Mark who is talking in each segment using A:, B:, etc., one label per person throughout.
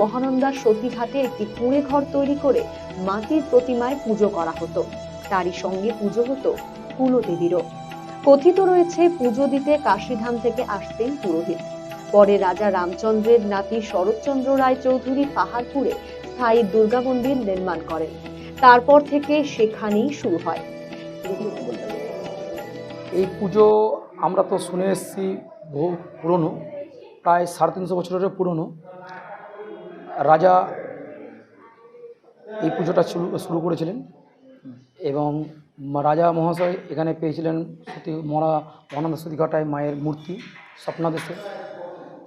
A: মহানন্দার সতীঘাটে একটি কুঁড়ে ঘর তৈরি করে মাটির প্রতিমায় পুজো করা হতো। তারই সঙ্গে পুজো হতো কুলদেবীরও। কথিত রয়েছে, পুজো দিতে কাশীধাম থেকে আসতেন পুরোহিত। পরে রাজা রামচন্দ্রের নাতি শরৎচন্দ্র রায় চৌধুরী পাহাড়পুরে স্থায়ী দুর্গা মন্দির নির্মাণ করেন। তারপর থেকে সেখানেই শুরু হয়।
B: এই পুজো আমরা তো শুনে এসেছি বহু পুরনো, প্রায় সাড়ে তিনশো বছরের পুরনো। রাজা এই পুজোটা শুরু শুরু করেছিলেন এবং রাজা মহাশয় এখানে পেয়েছিলেন সতী মরা মহানন্দ সতীঘাটায় মায়ের মূর্তি স্বপ্নাদেশে।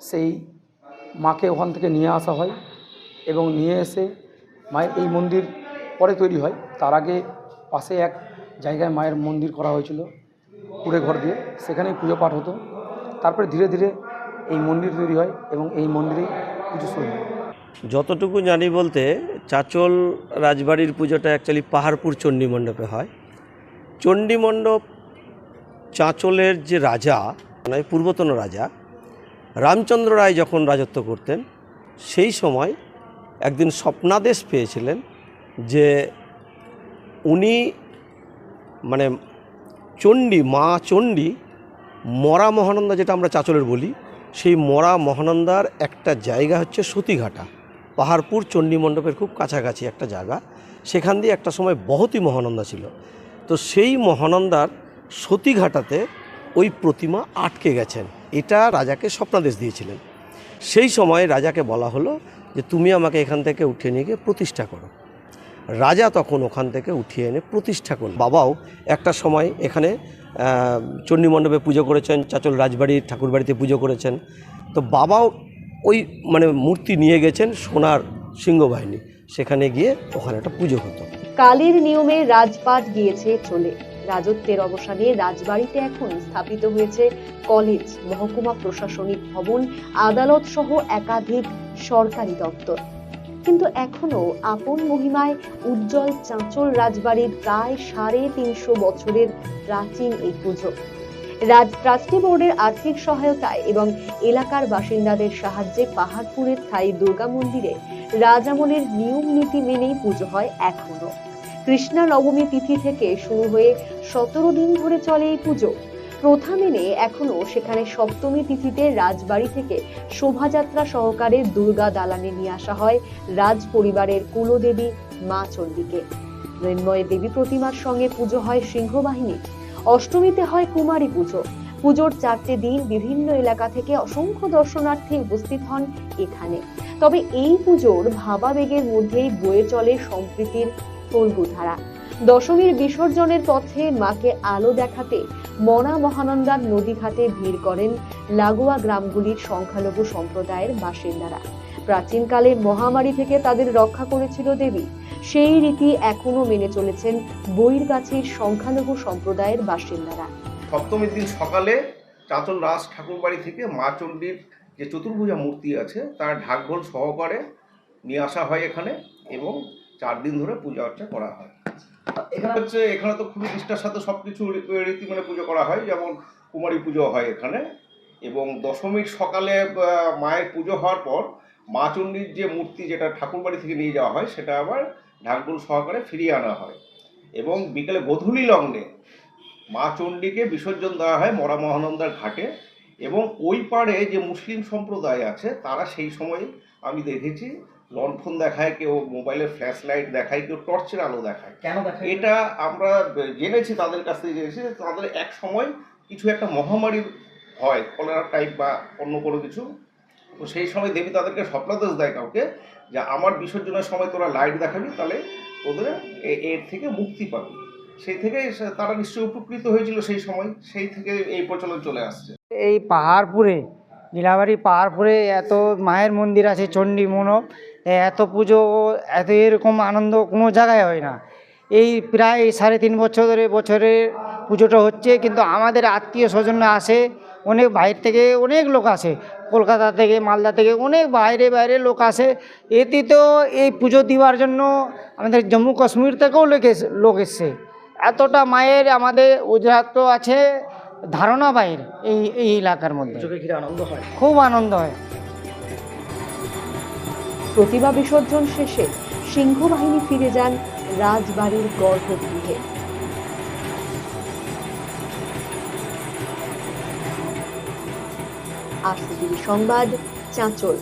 B: সেই মাকে ওখান থেকে নিয়ে আসা হয় এবং নিয়ে এসে মায়ের এই মন্দির পরে তৈরি হয়। তার আগে পাশে এক জায়গায় মায়ের মন্দির করা হয়েছিল কুড়ে ঘর দিয়ে। সেখানেই পুজো পাঠ হতো। তারপরে ধীরে ধীরে এই মন্দির তৈরি হয় এবং এই মন্দিরেই পুজো শুরু হয়।
C: যতটুকু জানি বলতে চাচল রাজবাড়ির পুজোটা অ্যাকচুয়ালি পাহাড়পুর চণ্ডী মণ্ডপে হয়। চণ্ডী মণ্ডপ চাঁচলের যে রাজা মানে পূর্বতন রাজা, রামচন্দ্র রায় যখন রাজত্ব করতেন, সেই সময় একদিন স্বপ্নাদেশ পেয়েছিলেন যে উনি মানে চণ্ডী, মা চণ্ডী, মরা মহানন্দা যেটা আমরা চাঁচলের বলি, সেই মরা মহানন্দার একটা জায়গা হচ্ছে সতীঘাটা। পাহাড়পুর চণ্ডী মণ্ডপের খুব কাছাকাছি একটা জায়গা। সেখান দিয়ে একটা সময় বহতি মহানন্দা ছিল। তো সেই মহানন্দার সতীঘাটাতে ওই প্রতিমা আটকে গেছেন। এটা রাজাকে স্বপ্নাদেশ দিয়েছিলেন। সেই সময় রাজাকে বলা হলো যে, তুমি আমাকে এখান থেকে উঠিয়ে নিয়ে গিয়ে প্রতিষ্ঠা করো। রাজা তখন ওখান থেকে উঠিয়ে এনে প্রতিষ্ঠা করল বাবাও একটা সময় এখানে চণ্ডী মণ্ডপে পুজো করেছেন, চাচল রাজবাড়ির ঠাকুরবাড়িতে পুজো করেছেন। তো বাবাও ওই মানে মূর্তি নিয়ে গেছেন সোনার সিংহবাহিনী। সেখানে গিয়ে ওখানে একটা পুজো হতো।
A: কালীর নিয়মে রাজপাট গিয়েছে চলে। রাজত্বের অবসানে রাজবাড়িতে এখন স্থাপিত হয়েছে কলেজ, মহকুমা প্রশাসনিক ভবন আদালত সহ একাধিক সরকারি দপ্তর। কিন্তু এখনও আপন মহিমায় উজ্জ্বল চাঁচল রাজবাড়ির প্রায় সাড়ে তিনশো বছরের প্রাচীন এই পুজো। রাজ ট্রাস্টি বোর্ডের আর্থিক সহায়তায় এবং এলাকার বাসিন্দাদের সাহায্যে পাহাড়পুরের স্থায়ী দুর্গা মন্দিরে রাজামনের নিয়ম নীতি মেনেই পুজো হয় এখনও। কৃষ্ণা নবমী তিথি থেকে শুরু হয়ে সতেরো দিন ধরে চলে এই পুজো। প্রথা মেনে এখনও সেখানে সপ্তমী তিথিতে রাজবাড়ি থেকে শোভাযাত্রা সহকারে দুর্গা দালানে নিয়ে আসা হয় রাজ পরিবারের কুলদেবী মা চণ্ডীকে। মৃন্ময় দেবী প্রতিমার সঙ্গে পুজো হয় সিংহবাহিনী অষ্টমীতে হয় কুমারী পুজো। পুজোর চারটে দিন বিভিন্ন এলাকা থেকে অসংখ্য দর্শনার্থী উপস্থিত হন এখানে। তবে এই পুজোর ভাবাবেগের মধ্যেই বয়ে চলে সম্প্রীতির ফল্গুধারা। দশমীর বিসর্জনের পথে মাকে আলো দেখাতে মনা মহানন্দার নদীঘাটে ভিড় করেন লাগোয়া গ্রামগুলির সংখ্যালঘু সম্প্রদায়ের বাসিন্দারা। প্রাচীনকালে মহামারী থেকে তাদের রক্ষা করেছিল দেবী। সেই রীতি এখনও মেনে চলেছেন বইরগাছির সংখ্যালঘু সম্প্রদায়ের বাসিন্দারা।
D: সপ্তমীর দিন সকালে চাঁচল রাজ ঠাকুরবাড়ি থেকে মা চণ্ডীর যে চতুর্ভুজা মূর্তি আছে, তার ঢাকঢোল সহকারে নিয়ে আসা হয় এখানে এবং চার দিন ধরে পূজা অর্চা করা হয়। এখানে হচ্ছে, এখানে তো খুবই নিষ্ঠার সাথে সব কিছু রীতি মানে পুজো করা হয়, যেমন কুমারী পুজো হয় এখানে এবং দশমীর সকালে মায়ের পুজো হওয়ার পর মা চণ্ডীর যে মূর্তি যেটা ঠাকুরবাড়ি থেকে নিয়ে যাওয়া হয় সেটা আবার ঢাকঢোল সহকারে ফিরিয়ে আনা হয়। এবং বিকেলে গধূলি লগ্নে মা চণ্ডীকে বিসর্জন দেওয়া হয় মরা মহানন্দার ঘাটে এবং ওই পাড়ে যে মুসলিম সম্প্রদায় আছে তারা সেই সময় আমি দেখেছি লণ্ঠন দেখায় কেউ মোবাইলের ফ্ল্যাশ লাইট দেখায় কেউ টর্চের আলো দেখায়।
B: কেন দেখা
D: এটা আমরা জেনেছি তাদের কাছ থেকে জেনেছি তাদের এক সময় কিছু একটা মহামারী হয় কলেরা টাইপ বা অন্য কোনো কিছু। তো সেই সময় দেবী তাদেরকে স্বপ্নাদেশ দেয় কাউকে যে আমার বিসর্জনের সময় তোরা লাইট দেখাবি, তাহলে তোদের এ- এর থেকে মুক্তি পাবি। সেই থেকে তারা নিশ্চয়ই উপকৃত হয়েছিল সেই সময়, সেই থেকে এই প্রচলন চলে আসছে।
E: এই পাহাড়পুরে, নীলাবাড়ি পাহাড়পুরে এত মায়ের মন্দির আছে, চণ্ডী মনব এত পুজো এত এরকম আনন্দ কোনো জায়গায় হয় না। এই প্রায় সাড়ে তিন বছর ধরে বছরে পুজোটা হচ্ছে, কিন্তু আমাদের আত্মীয় স্বজনরা আসে অনেক বাইরে থেকে অনেক লোক আসে। কলকাতা থেকে মালদা থেকে অনেক বাইরে বাইরে লোক আসে। এতে তো এই পুজো দেওয়ার জন্য আমাদের জম্মু কাশ্মীর থেকেও লোক এসে লোক এসছে। এতটা মায়ের আমাদের উজরাত আছে ধারণা বাইর এই এই এলাকার মধ্যে।
B: আনন্দ হয়।
E: খুব আনন্দ হয়।
A: প্রতিমা বিসর্জন শেষে সিংহবাহিনী ফিরে যান রাজবাড়ির গর্ভগৃহে। আর সংবাদ চাঁচল।